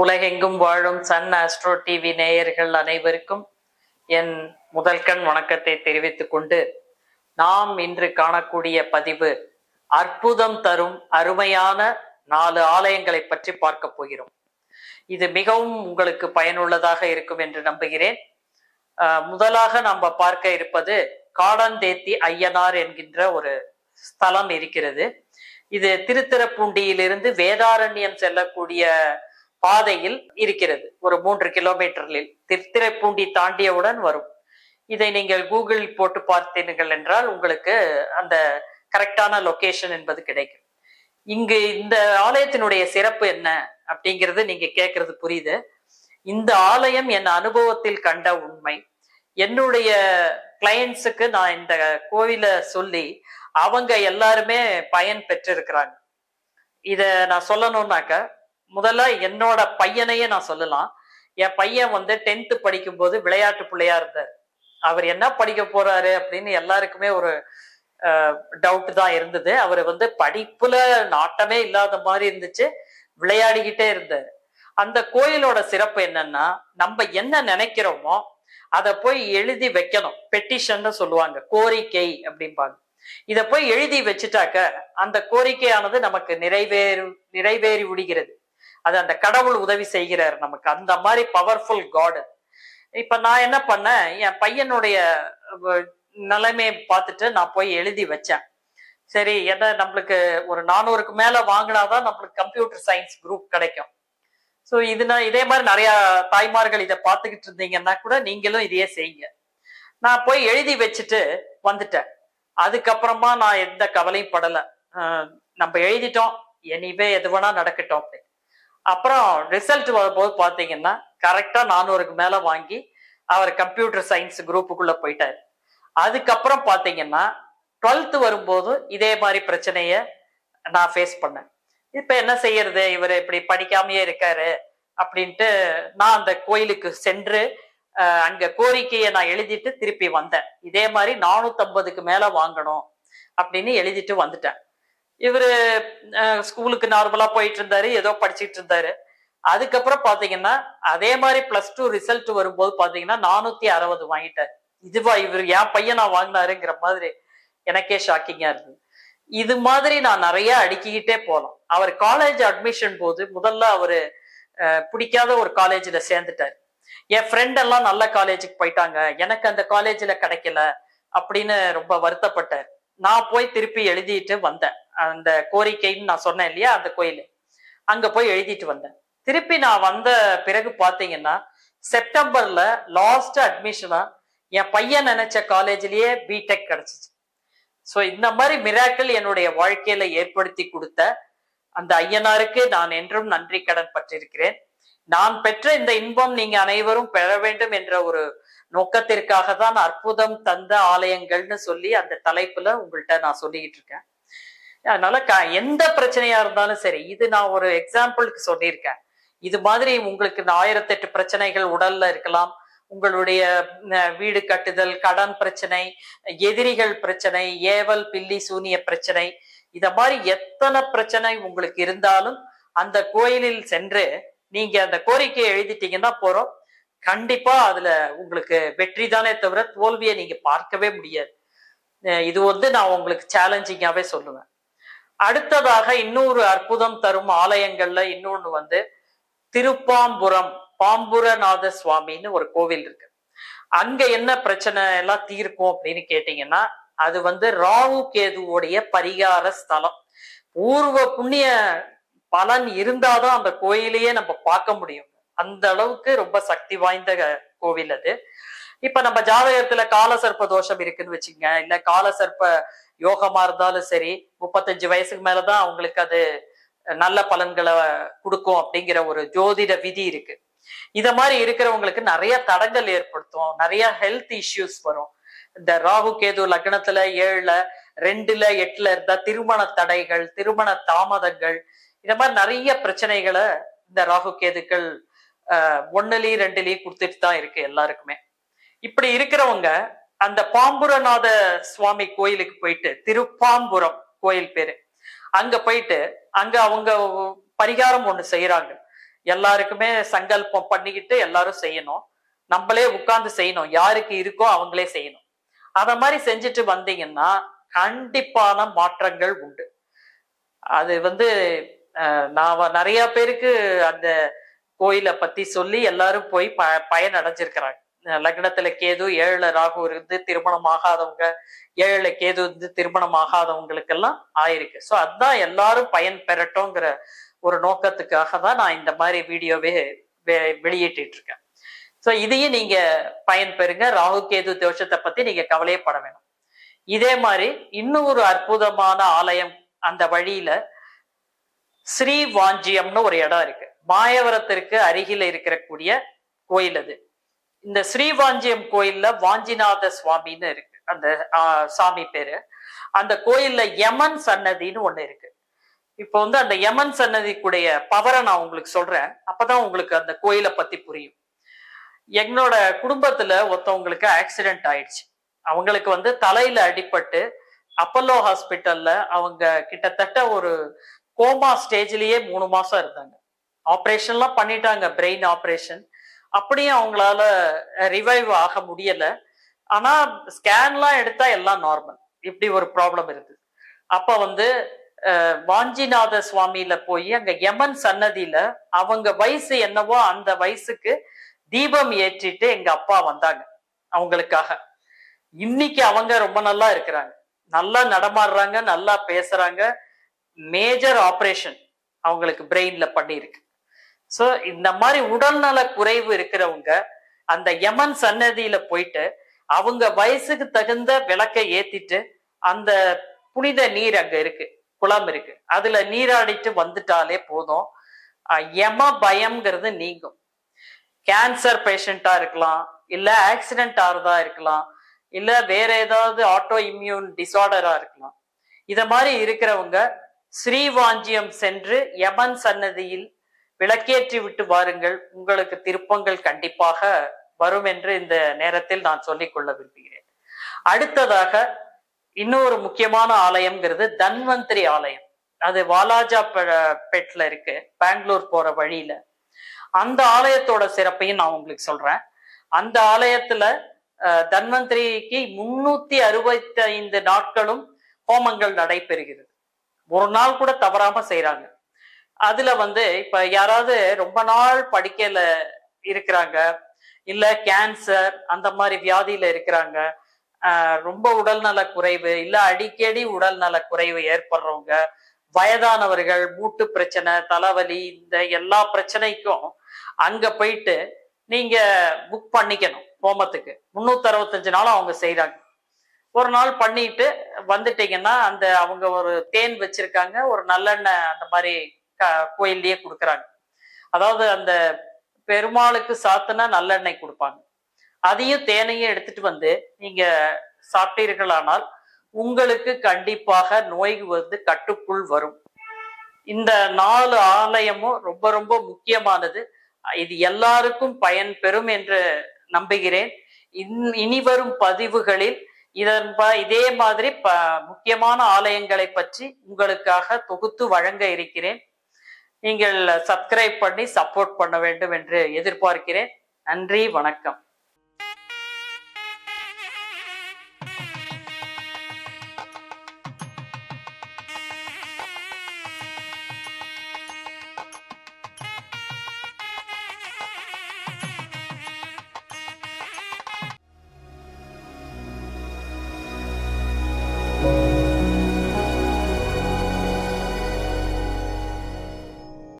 உலகெங்கும் வாழும் Sun astro TV நேயர்கள் அனைவருக்கும் என் முதல் கண் வணக்கத்தை தெரிவித்துக் கொண்டு நாம் இன்று காணக்கூடிய பதிவு அற்புதம் தரும் அருமையான நாலு ஆலயங்களை பற்றி பார்க்க போகிறோம். இது மிகவும் உங்களுக்கு பயனுள்ளதாக இருக்கும் என்று நம்புகிறேன். முதலாக நம்ம பார்க்க இருப்பது காடந்தேத்தி ஐயனார் என்கின்ற ஒரு ஸ்தலம் இருக்கிறது. இது திருத்திரப்பூண்டியிலிருந்து வேதாரண்யம் செல்லக்கூடிய பாதையில் இருக்கிறது. ஒரு மூன்று கிலோமீட்டரில் திருத்திரைப்பூண்டி தாண்டியவுடன் வரும். இதை நீங்கள் கூகுள் போட்டு பார்த்தீர்கள் என்றால் உங்களுக்கு அந்த கரெக்டான லொகேஷன் என்பது கிடைக்கும். இங்கு இந்த ஆலயத்தினுடைய சிறப்பு என்ன அப்படிங்கிறது நீங்க கேட்கறது புரியுது. இந்த ஆலயம் என் அனுபவத்தில் கண்ட உண்மை. என்னுடைய கிளையன்ஸுக்கு நான் இந்த கோவில சொல்லி அவங்க எல்லாருமே பயன் பெற்றிருக்கிறாங்க. இத நான் சொல்லணும்னாக்க முதல்ல என்னோட பையனையே நான் சொல்லலாம். என் பையன் வந்து டென்த்து படிக்கும்போது விளையாட்டு பிள்ளையா இருந்தார். அவர் என்ன படிக்க போறாரு அப்படின்னு எல்லாருக்குமே ஒரு டவுட் தான் இருந்தது. அவர் வந்து படிப்புல நாட்டமே இல்லாத மாதிரி இருந்துச்சு. விளையாடிக்கிட்டே இருந்தார். அந்த கோயிலோட சிறப்பு என்னன்னா நம்ம என்ன நினைக்கிறோமோ அதை போய் எழுதி வைக்கணும். பெட்டிஷன்னு சொல்லுவாங்க. கோரிக்கை அப்படிம்பாங்க. இத போய் எழுதி வச்சுட்டாக்க அந்த கோரிக்கையானது நமக்கு நிறைவேறு நிறைவேறி விடுகிறது. அது அந்த கடவுள் உதவி செய்கிறார் நமக்கு. அந்த மாதிரி பவர்ஃபுல் காடு இப்ப நான் என்ன பண்ணேன்? என் பையனுடைய நிலைமையை பார்த்துட்டு நான் போய் எழுதி வச்சேன். சரி என்ன நம்மளுக்கு ஒரு நானூறுக்கு மேல வாங்கினாதான் நம்மளுக்கு கம்ப்யூட்டர் சயின்ஸ் குரூப் கிடைக்கும். ஸோ இது நான் இதே மாதிரி நிறைய தாய்மார்கள் இதை பார்த்துக்கிட்டு இருந்தீங்கன்னா கூட நீங்களும் இதையே செய்யுங்க. நான் போய் எழுதி வச்சுட்டு வந்துட்டேன். அதுக்கப்புறமா நான் எந்த கவலையும் படலை. நம்ம எழுதிட்டோம். எனிவே எது வேணா நடக்கட்டும் அப்படின்னு. அப்புறம் ரிசல்ட் வரும்போது பார்த்தீங்கன்னா கரெக்டாக நானூறுக்கு மேலே வாங்கி அவர் கம்ப்யூட்டர் சயின்ஸ் குரூப்புக்குள்ளே போயிட்டார். அதுக்கப்புறம் பார்த்தீங்கன்னா டுவெல்த்து வரும்போது இதே மாதிரி பிரச்சனையை நான் ஃபேஸ் பண்ணேன். இப்போ என்ன செய்யறது? இவர் இப்படி படிக்காமையே இருக்காரு அப்படின்ட்டு நான் அந்த கோயிலுக்கு சென்று அங்க கோரிக்கையை நான் எழுதிட்டு திருப்பி வந்தேன். இதே மாதிரி நானூற்றம்பதுக்கு மேல வாங்கணும் அப்படின்னு எழுதிட்டு வந்துட்டேன். இவரு ஸ்கூலுக்கு நார்மலா போயிட்டு இருந்தாரு ஏதோ படிச்சுட்டு இருந்தாரு அதுக்கப்புறம் பாத்தீங்கன்னா அதே மாதிரி பிளஸ் டூ ரிசல்ட் வரும்போது பாத்தீங்கன்னா நானூத்தி அறுபது வாங்கிட்டாரு. இதுவா இவர் என் பையனா வாங்கினாருங்கிற மாதிரி எனக்கே ஷாக்கிங்கா இருந்தது. இது மாதிரி நான் நிறைய அடுக்கிக்கிட்டே போகலாம் அவர் காலேஜ் அட்மிஷன் போது முதல்ல அவரு பிடிக்காத ஒரு காலேஜ்ல சேர்ந்துட்டார். என் ஃப்ரெண்ட் எல்லாம் நல்ல காலேஜுக்கு போயிட்டாங்க. எனக்கு அந்த காலேஜ்ல கிடைக்கல அப்படின்னு ரொம்ப வருத்தப்பட்டார். நான் போய் திருப்பி எழுதிட்டு வந்தேன். அந்த கோரிக்கைன்னு நான் சொன்னேன் இல்லையா அந்த கோயில். அங்க போய் எழுதிட்டு வந்தேன். திருப்பி நான் வந்த பிறகு பாத்தீங்கன்னா செப்டம்பர்ல லாஸ்ட் அட்மிஷனா என் பையன் நினைச்ச காலேஜ்லயே பிடெக் கிடைச்சிச்சு. ஸோ இந்த மாதிரி மிராக்கள் என்னுடைய வாழ்க்கையில ஏற்படுத்தி கொடுத்த அந்த ஐயனாருக்கு நான் என்றும் நன்றி கடன் பற்றிருக்கிறேன் நான் பெற்ற இந்த இன்பம் நீங்க அனைவரும் பெற வேண்டும் என்ற ஒரு நோக்கத்திற்காக தான் அற்புதம் தந்த ஆலயங்கள்னு சொல்லி அந்த தலைப்புல உங்கள்கிட்ட நான் சொல்லிக்கிட்டு இருக்கேன். அதனால க எந்த பிரச்சனையா இருந்தாலும் சரி இது நான் ஒரு எக்ஸாம்பிளுக்கு சொல்லியிருக்கேன். இது மாதிரி உங்களுக்கு ஆயிரத்தெட்டு பிரச்சனைகள் உடல்ல இருக்கலாம். உங்களுடைய வீடு கட்டுதல் கடன் பிரச்சனை எதிரிகள் பிரச்சனை ஏவல் பில்லி சூனிய பிரச்சனை இத மாதிரி எத்தனை பிரச்சனை உங்களுக்கு இருந்தாலும் அந்த கோயிலில் சென்று நீங்க அந்த கோரிக்கையை எழுதிட்டீங்கன்னா போறோம். கண்டிப்பா அதுல உங்களுக்கு வெற்றி தானே தவிர தோல்வியை நீங்க பார்க்கவே முடியாது. இது வந்து நான் உங்களுக்கு சேலஞ்சிங்காவே சொல்லுவேன். அடுத்ததாக இன்னொரு அற்புதம் தரும் ஆலயங்கள்ல இன்னொன்னு வந்து திருப்பாம்புரம் பாம்புரநாத சுவாமின்னு ஒரு கோவில் இருக்கு. அங்க என்ன பிரச்சனை எல்லாம் தீர்க்கும் அப்படின்னு கேட்டீங்கன்னா அது வந்து ராகு கேதுவோடைய பரிகார ஸ்தலம். பூர்வ புண்ணிய பலன் இருந்தாதான் அந்த கோயிலையே நம்ம பார்க்க முடியும். அந்த அளவுக்கு ரொம்ப சக்தி வாய்ந்த கோவில் அது. இப்ப நம்ம ஜாதகத்துல காலசர்ப்ப தோஷம் இருக்குன்னு வச்சுங்க இல்ல காலசர்ப்ப யோகமா இருந்தாலும் சரி முப்பத்தஞ்சு வயசுக்கு மேலதான் அவங்களுக்கு அது நல்ல பலன்களை கொடுக்கும் அப்படிங்கிற ஒரு ஜோதிட விதி இருக்கு. இத மாதிரி இருக்கிறவங்களுக்கு நிறைய தடங்கள் ஏற்படுத்தும். நிறைய ஹெல்த் இஷ்யூஸ் வரும். இந்த ராகு கேது லக்னத்துல ஏழுல ரெண்டுல எட்டுல இருந்தா திருமண தடைகள் திருமண தாமதங்கள் இந்த மாதிரி நிறைய பிரச்சனைகளை இந்த ராகு கேதுக்கள் ஆஹ் ஒன்னுலயும் ரெண்டுலயும் கொடுத்துட்டு தான் இருக்கு எல்லாருக்குமே. இப்படி இருக்கிறவங்க அந்த பாம்புரநாத சுவாமி கோயிலுக்கு போயிட்டு திருப்பாம்புரம் கோயில் பேரு. அங்க போயிட்டு அங்க அவங்க பரிகாரம் ஒண்ணு செய்யறாங்க எல்லாருக்குமே சங்கல்பம் பண்ணிக்கிட்டு எல்லாரும் செய்யணும். நம்மளே உட்கார்ந்து செய்யணும். யாருக்கு இருக்கோ அவங்களே செய்யணும். அத மாதிரி செஞ்சுட்டு வந்தீங்கன்னா கண்டிப்பான மாற்றங்கள் உண்டு. அது வந்து நான் நிறைய பேருக்கு அந்த கோயிலை பத்தி சொல்லி எல்லாரும் போய் ப பயன் அடைஞ்சிருக்கிறாங்க லக்னத்துல கேது ஏழுல ராகு இருந்து திருமணம் ஆகாதவங்க ஏழுல கேது இருந்து திருமணம் ஆகாதவங்களுக்கெல்லாம் ஆயிருக்கு. ஸோ அதான் எல்லாரும் பயன் பெறட்டும்ங்கிற ஒரு நோக்கத்துக்காக தான் நான் இந்த மாதிரி வீடியோவே வெ- இருக்கேன் ஸோ இதையும் நீங்க பயன் பெறுங்க. ராகு கேது தோஷத்தை பத்தி நீங்க கவலையப்பட வேணும். இதே மாதிரி இன்னும் ஒரு அற்புதமான ஆலயம் அந்த வழியில ஸ்ரீ வாஞ்சியம்னு ஒரு இடம் இருக்கு. மாயவரத்திற்கு அருகில இருக்கக்கூடிய கோயில் அது. இந்த ஸ்ரீவாஞ்சியம் கோயில்ல வாஞ்சிநாத சுவாமின்னு இருக்கு. அந்த சாமி பேரு. அந்த கோயில்ல யமன் சன்னதின்னு ஒண்ணு இருக்கு. இப்போ வந்து அந்த யமன் சன்னதிக்குடைய பவரை நான் உங்களுக்கு சொல்றேன். அப்பதான் உங்களுக்கு அந்த கோயிலை பத்தி புரியும். எங்களோட குடும்பத்துல ஒருத்தவங்களுக்கு ஆக்சிடென்ட் ஆயிடுச்சு. அவங்களுக்கு வந்து தலையில அடிபட்டு அப்பல்லோ ஹாஸ்பிட்டல்ல அவங்க கிட்டத்தட்ட ஒரு கோமா ஸ்டேஜ்லயே மூணு மாசம் இருந்தாங்க. ஆப்ரேஷன்லாம் பண்ணிட்டாங்க. பிரெயின் ஆப்ரேஷன் அப்படியும் அவங்களால ரிவைவ் ஆக முடியல. ஆனா ஸ்கேன்லாம் எடுத்தா எல்லாம் நார்மல் இப்படி ஒரு ப்ராப்ளம் இருக்கு. அப்ப வந்து வாஞ்சிநாத சுவாமியில போய் அங்க யமன் சன்னதியில அவங்க வயசு என்னவோ அந்த வயசுக்கு தீபம் ஏற்றிட்டு எங்க அப்பா வந்தாங்க அவங்களுக்காக. இன்னைக்கு அவங்க ரொம்ப நல்லா இருக்கிறாங்க. நல்லா நடமாடுறாங்க நல்லா பேசுறாங்க. மேஜர் ஆப்ரேஷன் அவங்களுக்கு பிரெயின்ல பண்ணியிருக்கு. சோ இந்த மாதிரி உடல்நல குறைவு இருக்கிறவங்க அந்த யமன் சன்னதியில போயிட்டு அவங்க வயசுக்கு தகுந்த விளக்கை ஏத்திட்டு அந்த புனித நீர் அங்க இருக்கு குளம் இருக்கு. அதுல நீராடிட்டு வந்துட்டாலே போதும். யம பயம்ங்கிறது நீங்கும். கேன்சர் பேஷண்டா இருக்கலாம் இல்ல ஆக்சிடென்ட் ஆறதா இருக்கலாம் இல்ல வேற ஏதாவது ஆட்டோ இம்யூன் டிசார்டரா இருக்கலாம். இத மாதிரி இருக்கிறவங்க ஸ்ரீவாஞ்சியம் சென்று யமன் சன்னதியில் விளக்கேற்றி விட்டு வாருங்கள். உங்களுக்கு திருப்பங்கள் கண்டிப்பாக வரும் என்று இந்த நேரத்தில் நான் சொல்லிக் கொள்ள விரும்புகிறேன். அடுத்ததாக இன்னொரு முக்கியமான ஆலயம்ங்கிறது தன்வந்திரி ஆலயம். அது வாலாஜா பெட்ல இருக்கு. பெங்களூர் போற வழியில. அந்த ஆலயத்தோட சிறப்பையும் நான் உங்களுக்கு சொல்றேன். அந்த ஆலயத்துல அஹ், தன்வந்திரிக்கு முன்னூத்தி அறுபத்தி ஐந்து நாட்களும் ஹோமங்கள் நடைபெறுகிறது. ஒரு நாள் கூட தவறாம செய்யறாங்க அதுல வந்து இப்ப யாராவது ரொம்ப நாள் படிக்கல இருக்கிறாங்க இல்ல கேன்சர் அந்த மாதிரி வியாதியில இருக்கிறாங்க ரொம்ப உடல்நல குறைவு இல்ல அடிக்கடி உடல்நல குறைவு ஏற்படுறவங்க வயதானவர்கள் மூட்டு பிரச்சனை தலைவலி இந்த எல்லா பிரச்சனைக்கும் அங்க போயிட்டு நீங்க புக் பண்ணிக்கணும் ஹோமத்துக்கு. முன்னூத்தி அறுபத்தஞ்சு நாளும் அவங்க செய்யறாங்க ஒரு நாள் பண்ணிட்டு வந்துட்டீங்கன்னா அந்த அவங்க ஒரு தேன் வச்சிருக்காங்க ஒரு நல்லெண்ணெய் அந்த மாதிரி கோயில்லயே கொடுக்குறாங்க. அதாவது அந்த பெருமாளுக்கு சாத்துனா நல்லெண்ணெய் கொடுப்பாங்க. அதையும் தேனையும் எடுத்துட்டு வந்து நீங்க சாப்பிட்டீர்களானால் உங்களுக்கு கண்டிப்பாக நோய் வந்து கட்டுக்குள் வரும். இந்த நாலு ஆலயமும் ரொம்ப ரொம்ப முக்கியமானது. இது எல்லாருக்கும் பயன் பெறும் என்று நம்புகிறேன். இன்- இனி வரும் பதிவுகளில் இதன் இதே மாதிரி ப முக்கியமான ஆலயங்களை பற்றி உங்களுக்காக தொகுத்து வழங்க இருக்கிறேன். நீங்கள் சப்ஸ்கிரைப் பண்ணி சப்போர்ட் பண்ண வேண்டும் என்று எதிர்பார்க்கிறேன். நன்றி வணக்கம்.